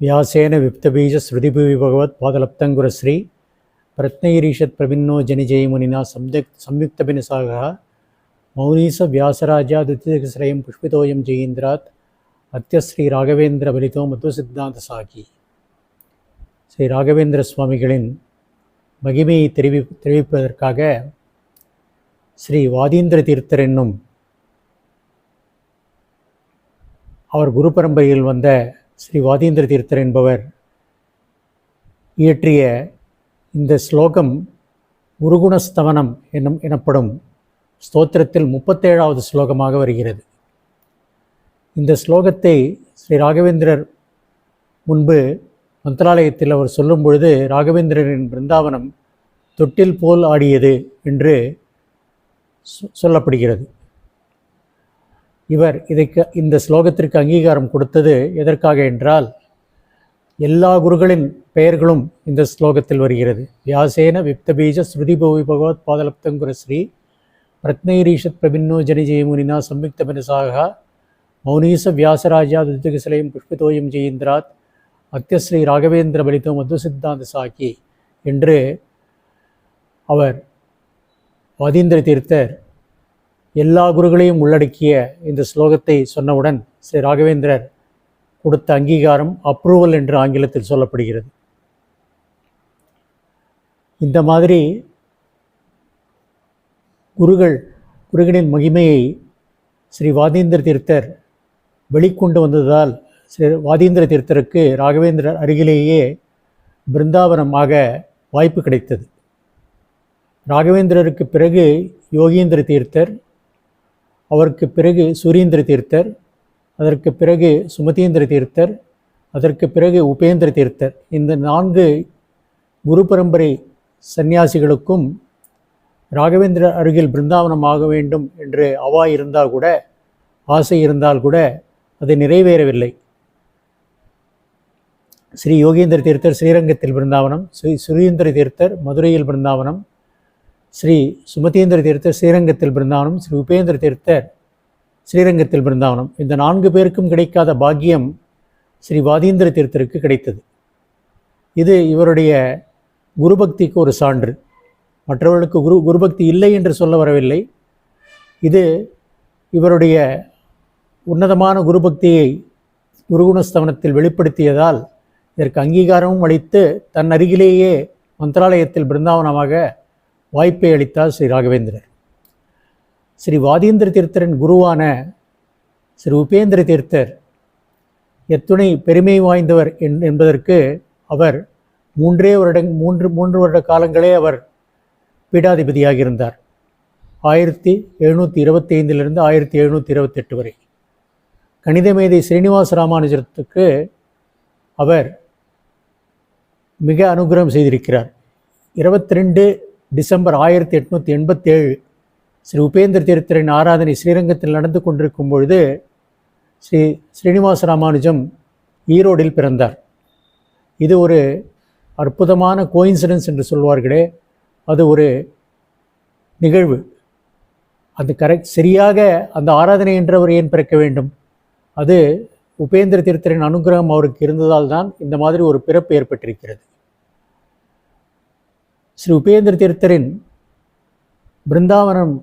వ్యాసేన பகவத் శృతిభువి ஸ்ரீ పాదలప్తంగుర శ్రీ రత్నైరీషత్ ప్రవిన్నో జనిజయమునినా సంయుక్ సంయుక్తభినసాగ మౌనీస వ్యాసరాజాద్వితీయశ్రయం పుష్పితోయం జయీంద్రాత్ அத்தியஸ்ரீ ராகவேந்திர பலிதோ மத்துவ சித்தாந்த சாகி ஸ்ரீ ராகவேந்திர சுவாமிகளின் மகிமையை தெரிவி தெரிவிப்பதற்காக ஸ்ரீ வாதீந்திர தீர்த்தர் என்னும் அவர் குரு பரம்பரையில் வந்த ஸ்ரீ வாதீந்திர தீர்த்தர் என்பவர் இயற்றிய இந்த ஸ்லோகம் குருகுணஸ்தவனம் என்னும் எனப்படும் ஸ்தோத்திரத்தில் முப்பத்தேழாவது ஸ்லோகமாக வருகிறது. இந்த ஸ்லோகத்தை ஸ்ரீ ராகவேந்திரர் முன்பு மந்திராலயத்தில் அவர் சொல்லும் பொழுது ராகவேந்திரரின் பிருந்தாவனம் தொட்டில் போல் ஆடியது என்று சொ- சொல்லப்படுகிறது. இவர் இதைக்கு இந்த ஸ்லோகத்திற்கு அங்கீகாரம் கொடுத்தது எதற்காக என்றால் எல்லா குருகளின் பெயர்களும் இந்த ஸ்லோகத்தில் வருகிறது. வியாசேன விப்தபீஜ ஸ்ருதிபோவி பகவத் பாதலப்தங்குர ஸ்ரீ ரத்னைரீஷத் பிரபின்னோ ஜனிஜயமுனினா சம்யுக்த பினசாகா மௌனீச வியாசராஜா துத்திகசிலையும் புஷ்பிதோயம் ஜெயந்திராத் அத்தியஸ்ரீ ராகவேந்திர பலிதோ மது சித்தாந்த சாக்கி என்று அவர் வாதீந்திர தீர்த்தர் எல்லா குருகளையும் உள்ளடக்கிய இந்த ஸ்லோகத்தை சொன்னவுடன் ஸ்ரீ ராகவேந்திரர் கொடுத்த அங்கீகாரம் அப்ரூவல் என்று ஆங்கிலத்தில் சொல்லப்படுகிறது. இந்த மாதிரி குருகள் குருகனின் மகிமையை ஸ்ரீ வாதீந்திர தீர்த்தர் வெளிக்கொண்டு வந்ததால் ஸ்ரீ வாதீந்திர தீர்த்தருக்கு ராகவேந்திரர் அருகிலேயே பிருந்தாவனமாக வாய்ப்பு கிடைத்தது. ராகவேந்திரருக்கு பிறகு யோகீந்திர தீர்த்தர் அவருக்கு பிறகு சுரீந்திர தீர்த்தர் அதற்கு பிறகு சுமதீந்திர தீர்த்தர் அதற்கு பிறகு உபேந்திர தீர்த்தர். இந்த நான்கு குரு பரம்பரை சந்நியாசிகளுக்கும் ராகவேந்திர அருகில் பிருந்தாவனம் ஆக வேண்டும் என்று அவா இருந்தால் கூட ஆசை இருந்தால் கூட அது நிறைவேறவில்லை. ஸ்ரீ யோகேந்திர தீர்த்தர் ஸ்ரீரங்கத்தில் பிருந்தாவனம் ஸ்ரீ சுரீந்திர தீர்த்தர் மதுரையில் பிருந்தாவனம் ஸ்ரீ சுமதீந்திர தீர்த்தர் ஸ்ரீரங்கத்தில் பிருந்தாவனம் ஸ்ரீ உபேந்திர தீர்த்தர் ஸ்ரீரங்கத்தில் பிருந்தாவனம் இந்த நான்கு பேருக்கும் கிடைக்காத பாக்கியம் ஸ்ரீ வாதீந்திர தீர்த்தருக்கு கிடைத்தது. இது இவருடைய குருபக்திக்கு ஒரு சான்று. மற்றவர்களுக்கு குரு குருபக்தி இல்லை என்று சொல்ல வரவில்லை. இது இவருடைய உன்னதமான குருபக்தியை குருகுணஸ்தவனத்தில் வெளிப்படுத்தியதால் இதற்கு அங்கீகாரமும் அளித்து தன் அருகிலேயே மந்திராலயத்தில் பிருந்தாவனமாக வாய்ப்பை அளித்தார் ஸ்ரீ ராகவேந்திரர். ஸ்ரீ வாதீந்திர தீர்த்தரின் குருவான ஸ்ரீ உபேந்திர தீர்த்தர் எத்துணை பெருமை வாய்ந்தவர் என்- என்பதற்கு அவர் மூன்றே வருட மூன்று மூன்று வருட காலங்களே அவர் பீடாதிபதியாக இருந்தார் ஆயிரத்தி எழுநூற்றி இருபத்தி ஐந்திலிருந்து ஆயிரத்தி எழுநூற்றி இருபத்தெட்டு வரை. கணிதமேதை ஸ்ரீனிவாச ராமானுஜத்துக்கு அவர் மிக அனுகிரகம் செய்திருக்கிறார். இருபத்தி ரெண்டு டிசம்பர் ஆயிரத்தி எட்நூற்றி எண்பத்தேழு ஸ்ரீ உபேந்திர தீர்த்தரின் ஆராதனை ஸ்ரீரங்கத்தில் நடந்து கொண்டிருக்கும் பொழுது ஸ்ரீ ஸ்ரீனிவாச ராமானுஜம் ஈரோடில் பிறந்தார். இது ஒரு அற்புதமான கோயின்சிடன்ஸ் என்று சொல்வார்களே. அது ஒரு நிகழ்வு. அது கரெக்ட் சரியாக அந்த ஆராதனை என்றவர் ஏன் பிறக்க வேண்டும்? அது உபேந்திர தீர்த்தரின் அனுகிரகம் அவருக்கு இருந்ததால் தான் இந்த மாதிரி ஒரு பிறப்பு ஏற்பட்டிருக்கிறது. ஸ்ரீ உபேந்திர தீர்த்தரின் பிருந்தாவனம்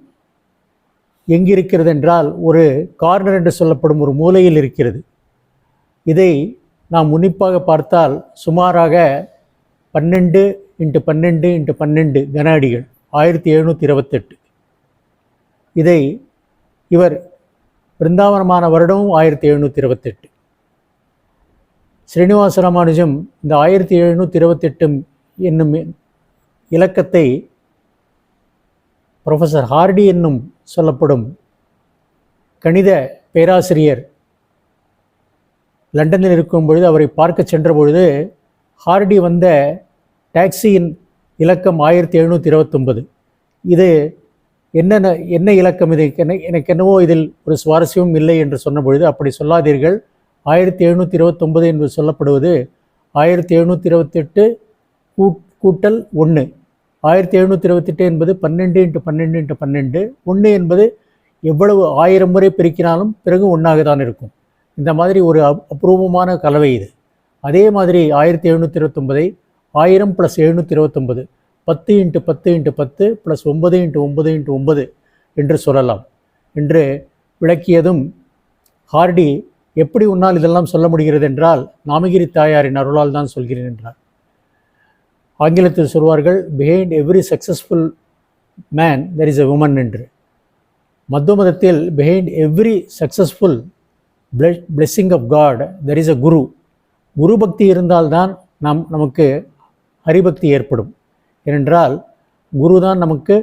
எங்கிருக்கிறது என்றால் ஒரு கார்னர் என்று சொல்லப்படும் ஒரு மூலையில் இருக்கிறது. இதை நாம் உன்னிப்பாக பார்த்தால் சுமாராக பன்னெண்டு இன்ட்டு பன்னெண்டு இன்ட்டு பன்னெண்டு கன அடிகள் ஆயிரத்தி எழுநூற்றி இருபத்தெட்டு. இதை இவர் பிருந்தாவனமான வருடமும் ஆயிரத்தி எழுநூற்றி இருபத்தெட்டு. ஸ்ரீனிவாச ராமானுஜம் இந்த ஆயிரத்தி எழுநூற்றி இருபத்தெட்டு என்னும் இலக்கத்தை ப்ரொஃபஸர் ஹார்டி என்னும் சொல்லப்படும் கணித பேராசிரியர் லண்டனில் இருக்கும் பொழுது அவரை பார்க்க சென்ற பொழுது ஹார்டி வந்த டாக்ஸியின் இலக்கம் ஆயிரத்தி எழுநூற்றி இருபத்தொன்பது. இது என்னென்ன என்ன இலக்கம் இது? என்ன எனக்கு என்னவோ இதில் ஒரு சுவாரஸ்யமும் இல்லை என்று சொன்ன பொழுது அப்படி சொல்லாதீர்கள். ஆயிரத்தி எழுநூற்றி இருபத்தொன்பது என்று சொல்லப்படுவது ஆயிரத்தி எழுநூற்றி இருபத்தெட்டு கூட் கூட்டல் ஒன்று ஆயிரத்தி எழுநூற்றி இருபத்தெட்டு என்பது பன்னெண்டு இன்ட்டு பன்னெண்டு இன்ட்டு பன்னெண்டு. ஒன்று என்பது எவ்வளவு ஆயிரம் முறை பிரிக்கினாலும் பிறகு ஒன்றாக தான் இருக்கும். இந்த மாதிரி ஒரு அப்- அபூர்வமான கலவை இது. அதே மாதிரி ஆயிரத்தி எழுநூற்றி இருபத்தொம்பதை ஆயிரம் ப்ளஸ் எழுநூற்றி இருபத்தொம்பது பத்து இன்ட்டு பத்து இன்ட்டு பத்து ப்ளஸ் ஒன்பது இன்ட்டு ஒன்பது இன்ட்டு ஒன்பது என்று சொல்லலாம். என்று விளக்கியதும் ஹார்டி எப்படி உன்னால் இதெல்லாம் சொல்ல முடிகிறது என்றால் நாமகிரி தாயாரின் அருளால் தான் சொல்கிறேன் என்றார். ஆங்கிலத்தில் சொல்வார்கள் behind every successful man there is a woman என்று. மத்துவ மதத்தில் behind every successful blessing of God there is a guru குரு பக்தி இருந்தால்தான் நாம் நமக்கு ஹரிபக்தி ஏற்படும். ஏனென்றால் குரு தான் நமக்கு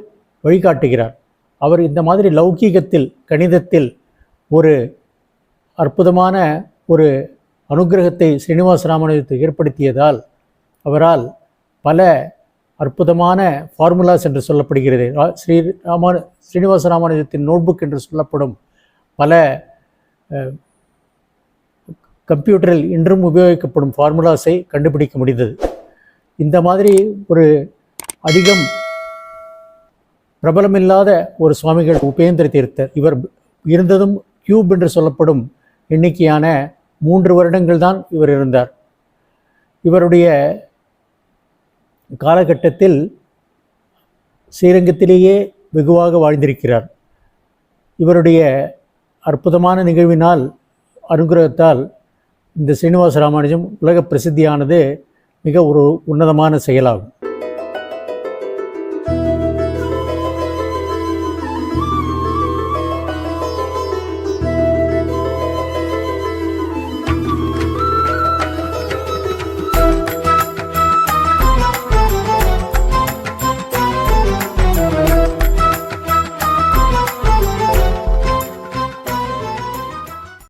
வழிகாட்டுகிறார். அவர் இந்த மாதிரி லௌகீகத்தில் கணிதத்தில் ஒரு அற்புதமான ஒரு அனுக்கிரகத்தை ஸ்ரீனிவாச ராமானுஜத்துக்கு ஏற்படுத்தியதால் அவரால் பல அற்புதமான ஃபார்முலாஸ் என்று சொல்லப்படுகிறது. ரா- ஸ்ரீ ராமானு ஸ்ரீனிவாச ராமானுஜத்தின் நோட்புக் என்று சொல்லப்படும் பல கம்ப்யூட்டரில் இன்றும் உபயோகிக்கப்படும் ஃபார்முலாஸை கண்டுபிடிக்க முடிந்தது. இந்த மாதிரி ஒரு அதிகம் பிரபலமில்லாத ஒரு சுவாமிகள் உபேந்திர தீர்த்தர். இவர் இருந்ததும் கியூப் என்று சொல்லப்படும் எண்ணிக்கையான மூன்று வருடங்கள் தான் இவர் இருந்தார். இவருடைய காலகட்டத்தில் ஸ்ரீரங்கத்திலேயே வெகுவாக வாழ்ந்திருக்கிறார். இவருடைய அற்புதமான நிகழ்வினால் அனுகிரகத்தால் இந்த ஸ்ரீனிவாச ராமானுஜம் உலக பிரசித்தியானது மிக ஒரு உன்னதமான செயலாகும்.